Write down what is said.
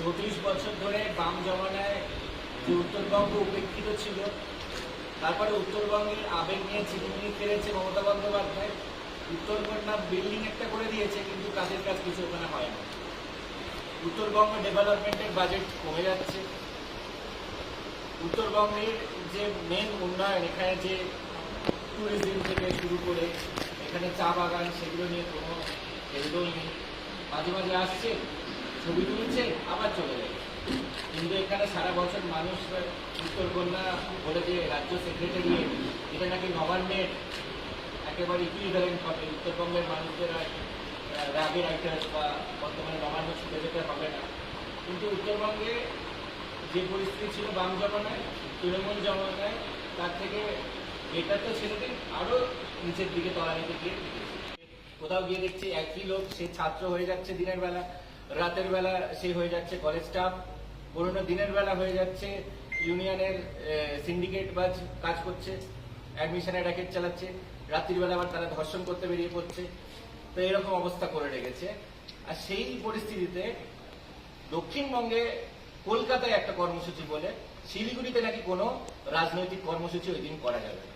চৌত্রিশ বছর ধরে বাম জমানায় যে উত্তরবঙ্গ উপেক্ষিত ছিল, তারপরে উত্তরবঙ্গের আবেগ নিয়ে চিরুনি ফেলেছে মমতা বন্দ্যোপাধ্যায়। উত্তরকন্যা বিল্ডিং একটা করে দিয়েছে, কিন্তু কাজের কাজ কিছু ওখানে হয় না উত্তরবঙ্গ ডেভেলপমেন্টের বাজেট কমে যাচ্ছে। উত্তরবঙ্গের যে মেন উন্নয়ন, এখানে যে ট্যুরিজম থেকে শুরু করে এখানে চা বাগান, সেগুলো নিয়ে কোনো হেলদোল নেই। মাঝে মাঝে আসছে ছবি তুলছে, আবার চলে যায় কিন্তু এখানে সারা বছর মানুষ উত্তরকন্যা বলে যে রাজ্য সেক্রেটারিয়েট এটা নাকি নবান্নের একেবারে ইকুইভ্যালেন্ট হবে? উত্তরবঙ্গের মানুষদের রাগের আইটার্স বা বর্তমানে নবান্ন ছুটে যেতে হবে না। কিন্তু উত্তরবঙ্গে যে পরিস্থিতি ছিল বাম জমানায়, তৃণমূল জমানায়, তার থেকে এটা তো ছেলেদের আরও নিচের দিকে তলানিতে গিয়ে কোথাও গিয়ে দেখছি একই লোক, সে ছাত্র হয়ে যাচ্ছে দিনের বেলা। রাতের বেলা সে হয়ে যাচ্ছে কলেজ স্টাফ পুরোনো দিনের বেলা হয়ে যাচ্ছে ইউনিয়নের সিন্ডিকেট বাজ কাজ করছে অ্যাডমিশনের র্যাকেট চালাচ্ছে, রাত্রির বেলা আবার তারা ধর্ষণ করতে বেরিয়ে পড়ছে। তো এরকম অবস্থা করে রেখেছে। আর সেই পরিস্থিতিতে দক্ষিণবঙ্গে কলকাতায় একটা কর্মসূচি বলে, শিলিগুড়িতে নাকি কোনো রাজনৈতিক কর্মসূচি ওই দিন করা যাবে না।